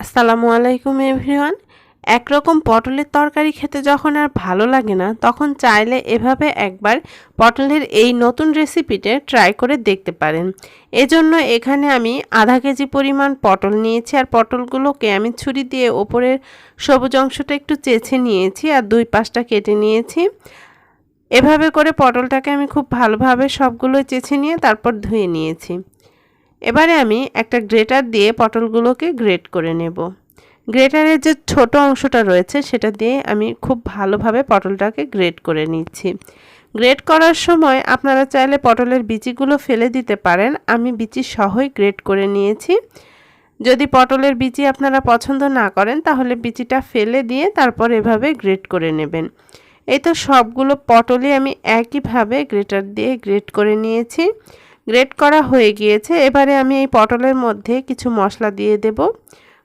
আসসালামু আলাইকুম এভরিওয়ান। একরকম পটলের তরকারি খেতে যখন আর ভালো লাগে না, তখন চাইলে এভাবে একবার পটলের এই নতুন রেসিপিটা ট্রাই করে দেখতে পারেন। এজন্য এখানে আমি আধা কেজি পরিমাণ পটল নিয়েছি আর পটলগুলোকে আমি ছুরি দিয়ে ওপরের সবুজ অংশটা একটু চেছে নিয়েছি আর দুই পাশটা কেটে নিয়েছি। এভাবে করে পটলটাকে আমি খুব ভালোভাবে সবগুলো চেছে নিয়ে তারপর ধুয়ে নিয়েছি। এবারে আমি একটা গ্রেটার দিয়ে পটলগুলোকে গ্রেট করে নেব। গ্রেটারের যে ছোট অংশটা রয়েছে, সেটা দিয়ে আমি খুব ভালোভাবে পটলটাকে গ্রেট করে নিচ্ছি। গ্রেট করার সময় আপনারা চাইলে পটলের বিচিগুলো ফেলে দিতে পারেন। আমি বিচি সহই গ্রেট করে নিয়েছি। যদি পটলের বিচি আপনারা পছন্দ না করেন, তাহলে বিচিটা ফেলে দিয়ে তারপর এভাবে গ্রেট করে নেবেন। এই তো সবগুলো পটলই আমি একইভাবে গ্রেটার দিয়ে গ্রেট করে নিয়েছি। গ্রেট করা হয়ে গিয়েছে। এবারে আমি এই পটলের মধ্যে কিছু মশলা দিয়ে দেব।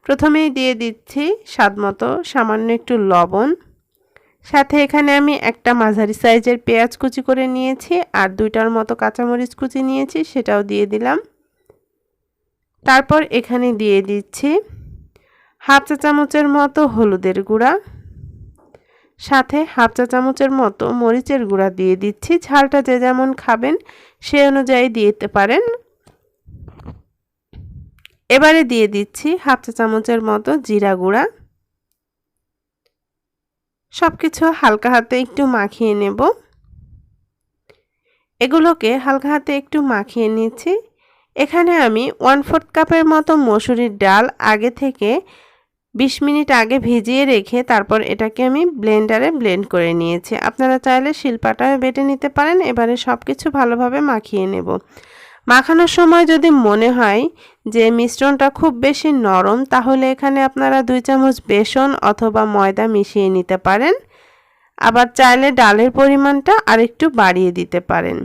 প্রথমেই দিয়ে দিচ্ছি স্বাদ মতো সামান্য একটু লবণ। সাথে এখানে আমি একটা মাঝারি সাইজের পেঁয়াজ কুচি করে নিয়েছি আর দুইটার মতো কাঁচামরিচ কুচি নিয়েছি, সেটাও দিয়ে দিলাম। তারপর এখানে দিয়ে দিচ্ছি হাফ চা চামচের মতো হলুদের গুঁড়া। সাথে হাফ চা চামচের মতো মরিচের গুঁড়া দিয়ে দিচ্ছি। ঝালটা যে যেমন খাবেন, সে অনুযায়ী দিতে পারেন। এবারে দিয়ে দিচ্ছি হাফ চা চামচের মতো জিরা গুঁড়া। সব কিছু হালকা হাতে একটু মাখিয়ে নেব। এগুলোকে হালকা হাতে একটু মাখিয়ে নিচ্ছি। এখানে আমি ওয়ান ফোর্থ কাপের মতো মসুরির ডাল আগে থেকে বিশ মিনিট আগে ভিজিয়ে রেখে তারপর এটাকে আমি ব্লেন্ডারে ব্লেন্ড করে নিয়েছি। আপনারা চাইলে শিল্পাটায় বেটে নিতে পারেন। এবারে সব কিছু ভালোভাবে মাখিয়ে নেব। মাখানোর সময় যদি মনে হয় যে মিশ্রণটা খুব বেশি নরম, তাহলে এখানে আপনারা দুই চামচ বেসন অথবা ময়দা মিশিয়ে নিতে পারেন। আবার চাইলে ডালের পরিমাণটা আরেকটু বাড়িয়ে দিতে পারেন।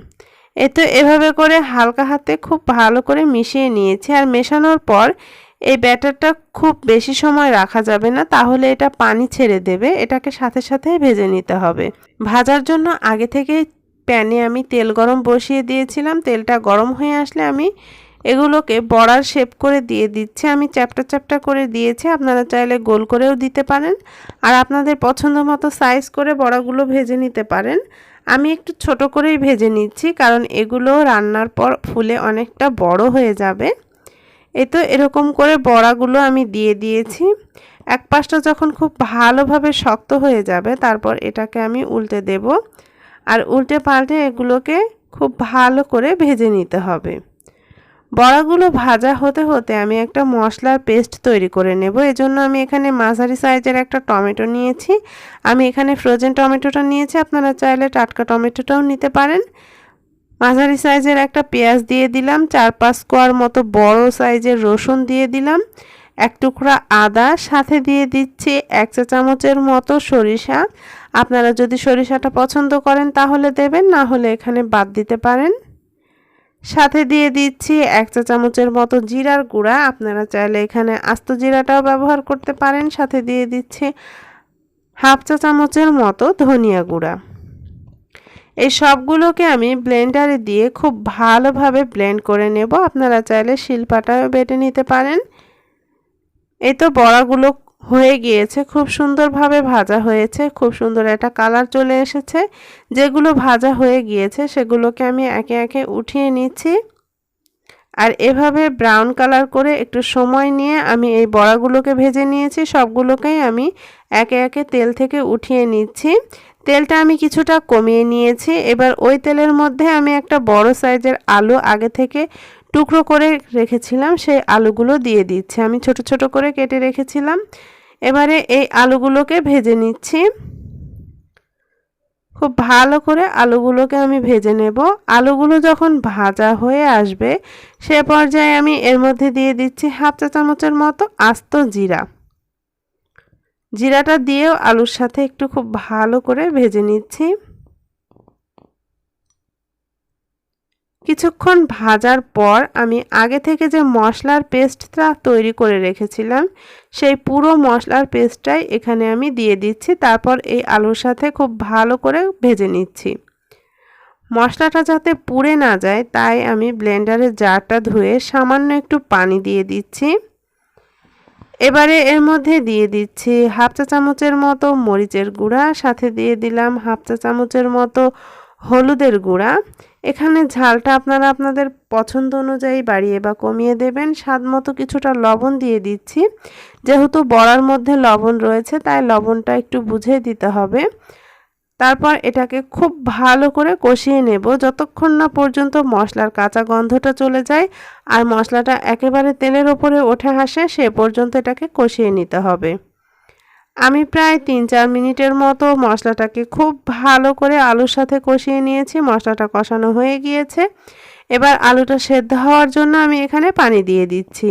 এ তো এভাবে করে হালকা হাতে খুব ভালো করে মিশিয়ে নিয়েছি। আর মেশানোর পর এই ব্যাটারটা খুব বেশি সময় রাখা যাবে না, তাহলে এটা পানি ছেড়ে দেবে, এটাকে সাথে সাথে ভেজে নিতে হবে। ভাজার জন্য আগে থেকে প্যানে আমি তেল গরম বসিয়ে দিয়েছিলাম, তেলটা গরম হয়ে আসলে আমি এগুলোকে বড়ার শেপ করে দিয়ে দিচ্ছি। আমি চ্যাপটা চ্যাপটা করে দিয়েছি, আপনারা চাইলে গোল করেও দিতে পারেন আর আপনাদের পছন্দ মতো সাইজ করে বড়াগুলো ভেজে নিতে পারেন। আমি একটু ছোট করেই ভেজে নিচ্ছি, কারণ এগুলো রান্নার পর ফুলে অনেকটা বড় হয়ে যাবে। এই তো এরকম করে বড়াগুলো আমি দিয়ে দিয়েছি। এক পাশটা যখন খুব ভালোভাবে শক্ত হয়ে যাবে, তারপর এটাকে আমি উল্টে দেব। আর উল্টে পাল্টে এগুলোকে খুব ভালো করে ভেজে নিতে হবে। বড়াগুলো ভাজা হতে হতে আমি একটা মশলার পেস্ট তৈরি করে নেব। এজন্য আমি এখানে মাঝারি সাইজের একটা টমেটো নিয়েছি। আমি এখানে ফ্রোজেন টমেটোটা নিয়েছি। আপনারা চাইলে টাটকা টমেটোটাও নিতে পারেন। মাঝারি সাইজের একটা পেঁয়াজ দিয়ে দিলাম, চার পাঁচ কোয়ার মতো বড় সাইজের রসুন দিয়ে দিলাম, এক টুকরা আদা, সাথে দিয়ে দিচ্ছি এক চা চামচের মতো সরিষা। আপনারা যদি সরিষাটা পছন্দ করেন তাহলে দেবেন, না হলে এখানে বাদ দিতে পারেন। সাথে দিয়ে দিচ্ছি এক চা চামচের মতো জিরার গুঁড়া, আপনারা চাইলে এখানে আস্ত জিরাটাও ব্যবহার করতে পারেন। সাথে দিয়ে দিচ্ছি হাফ চা চামচের মতো ধনিয়া গুঁড়া। এই সবগুলোকে আমি ব্লেন্ডারে দিয়ে খুব ভালোভাবে ব্লেন্ড করে নেব। আপনারা চাইলে শিলপাটাও বেটে নিতে পারেন। এই তো বড়াগুলো হয়ে গিয়েছে, খুব সুন্দরভাবে ভাজা হয়েছে, খুব সুন্দর একটা কালার চলে এসেছে। যেগুলো ভাজা হয়ে গিয়েছে সেগুলোকে আমি একে একে উঠিয়ে নিচ্ছি। আর এভাবে ব্রাউন কালার করে একটু সময় নিয়ে আমি এই বড়াগুলোকে ভেজে নিয়েছি। সবগুলোকেই আমি একে একে তেল থেকে উঠিয়ে নিচ্ছি। তেলটা আমি কিছুটা কমিয়ে নিয়েছি। এবার ওই তেলের মধ্যে আমি একটা বড় সাইজের আলু আগে থেকে টুকরো করে রেখেছিলাম, সেই আলুগুলো দিয়ে দিচ্ছি। আমি ছোট ছোট করে কেটে রেখেছিলাম। এবারে এই আলুগুলোকে ভেজে নিচ্ছি। খুব ভালো করে আলুগুলোকে আমি ভেজে নেব। আলুগুলো যখন ভাজা হয়ে আসবে, সে পর্যায়ে আমি এর মধ্যে দিয়ে দিচ্ছি হাফ চা চামচের মতো আস্ত জিরা। জিরাটা দিয়েও আলুর সাথে একটু খুব ভালো করে ভেজে নিচ্ছি। কিছুক্ষণ ভাজার পর আমি আগে থেকে যে মশলার পেস্টটা তৈরি করে রেখেছিলাম, সেই পুরো মশলার পেস্টটাই এখানে আমি দিয়ে দিচ্ছি, তারপর এই আলুর সাথে খুব ভালো করে ভেজে নিচ্ছি। মশলাটা যাতে পুড়ে না যায়, তাই আমি ব্লেন্ডারের জারটা ধুয়ে সামান্য একটু পানি দিয়ে দিচ্ছি। এবারে এর মধ্যে দিয়ে দিচ্ছি হাফ চা চামচের মতো মরিচের গুঁড়া, সাথে দিয়ে দিলাম হাফ চা চামচের মতো হলুদের গুঁড়া। এখানে ঝালটা আপনারা আপনাদের পছন্দ অনুযায়ী বাড়িয়ে বা কমিয়ে দেবেন। স্বাদ মতো কিছুটা লবণ দিয়ে দিচ্ছি। যেহেতু বড়ার মধ্যে লবণ রয়েছে, তাই লবণটা একটু বুঝে দিতে হবে। তারপর এটাকে খুব ভালো করে কষিয়ে নেব। যতক্ষণ না পর্যন্ত মশলার কাঁচা গন্ধটা চলে যায় আর মশলাটা একেবারে তেলের ওপরে ওঠে আসে, সে পর্যন্ত এটাকে কষিয়ে নিতে হবে। আমি প্রায় তিন চার মিনিটের মতো মশলাটাকে খুব ভালো করে আলুর সাথে কষিয়ে নিয়েছি, মশলাটা কষানো হয়ে গিয়েছে। এবার আলুটা সেদ্ধ হওয়ার জন্য আমি এখানে পানি দিয়ে দিচ্ছি।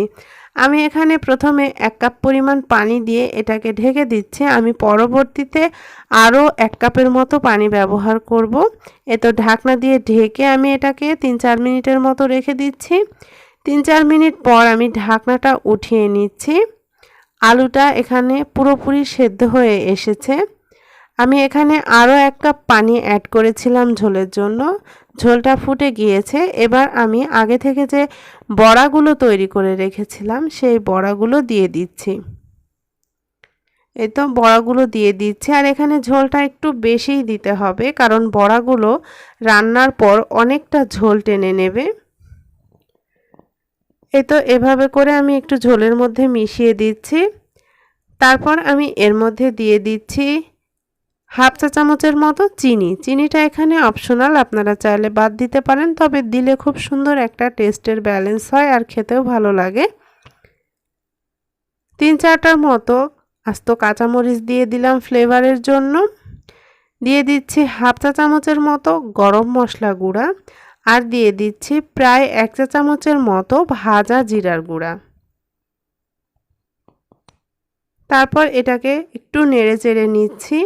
আমি এখানে প্রথমে এক কাপ পরিমাণ পানি দিয়ে এটাকে ঢেকে দিচ্ছি। আমি পরবর্তীতে আরও এক কাপের মতো পানি ব্যবহার করব। এ তো ঢাকনা দিয়ে ঢেকে আমি এটাকে তিন চার মিনিটের মতো রেখে দিচ্ছি। তিন চার মিনিট পর আমি ঢাকনাটা উঠিয়ে নিচ্ছি। আলুটা এখানে পুরোপুরি সেদ্ধ হয়ে এসেছে। আমি এখানে আরও এক কাপ পানি অ্যাড করেছিলাম ঝোলের জন্য। ঝোলটা ফুটে গিয়েছে। এবার আমি আগে থেকে যে বড়াগুলো তৈরি করে রেখেছিলাম, সেই বড়াগুলো দিয়ে দিচ্ছি। এই তো বড়াগুলো দিয়ে দিচ্ছি। আর এখানে ঝোলটা একটু বেশিই দিতে হবে, কারণ বড়াগুলো রান্নার পর অনেকটা ঝোল টেনে নেবে। এই তো এভাবে করে আমি একটু ঝোলের মধ্যে মিশিয়ে দিচ্ছি। তারপর আমি এর মধ্যে দিয়ে দিচ্ছি হাফ চা চামচের মতো চিনি। চিনিটা এখানে অপশনাল আপনারা চাইলে বাদ দিতে পারেন, তবে দিলে খুব সুন্দর একটা টেস্টের ব্যালেন্স হয় আর খেতেও ভালো লাগে। তিন চারটার মতো আস্ত কাঁচামরিচ দিয়ে দিলাম ফ্লেভারের জন্য। দিয়ে দিচ্ছি হাফ চা চামচের মতো গরম মশলা গুঁড়া আর দিয়ে দিচ্ছি প্রায় এক চা চামচের মতো ভাজা জিরার গুঁড়া। তারপর এটাকে একটু নেড়ে চেড়ে নিচ্ছি।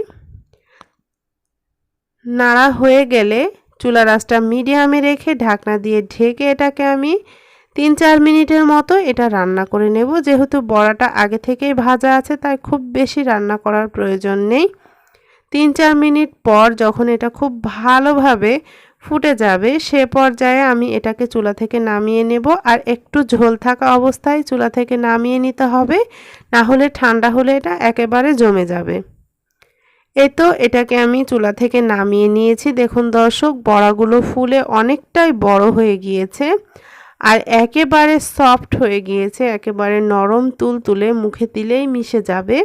নাড়া হয়ে গেলে চুলা রাসটা মিডিয়ামে রেখে ঢাকনা দিয়ে ঢেকে এটাকে আমি তিন চার মিনিটের মতো এটা রান্না করে নেব। যেহেতু বড়াটা আগে থেকেই ভাজা আছে, তাই খুব বেশি রান্না করার প্রয়োজন নেই। তিন চার মিনিট পর যখন এটা খুব ভালোভাবে ফুটে যাবে, সে পর্যায়ে আমি এটাকে চুলা থেকে নামিয়ে নেব। আর একটু ঝোল থাকা অবস্থায় চুলা থেকে নামিয়ে নিতে হবে, না হলে ঠান্ডা হলে এটা একেবারে জমে যাবে। এই তো এটাকে আমি চুলা থেকে নামিয়ে নিয়েছি। দেখুন দর্শক, বড়াগুলো ফুলে অনেকটাই বড় হয়ে গিয়েছে আর একেবারে সফট হয়ে গিয়েছে, একেবারে নরম তুল তুলে মুখে দিলেই মিশে যাবে।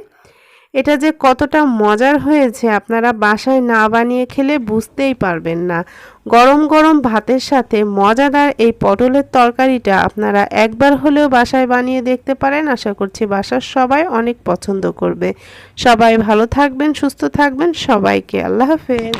এটা যে কতটা মজার হয়েছে আপনারা বাসায় না বানিয়ে খেলে বুঝতেই পারবেন না। গরম গরম ভাতের সাথে মজাদার এই পটলের তরকারিটা আপনারা একবার হলেও বাসায় বানিয়ে দেখতে পারেন। আশা করছি বাসার সবাই অনেক পছন্দ করবে। সবাই ভালো থাকবেন, সুস্থ থাকবেন। সবাইকে আল্লাহ হাফেজ।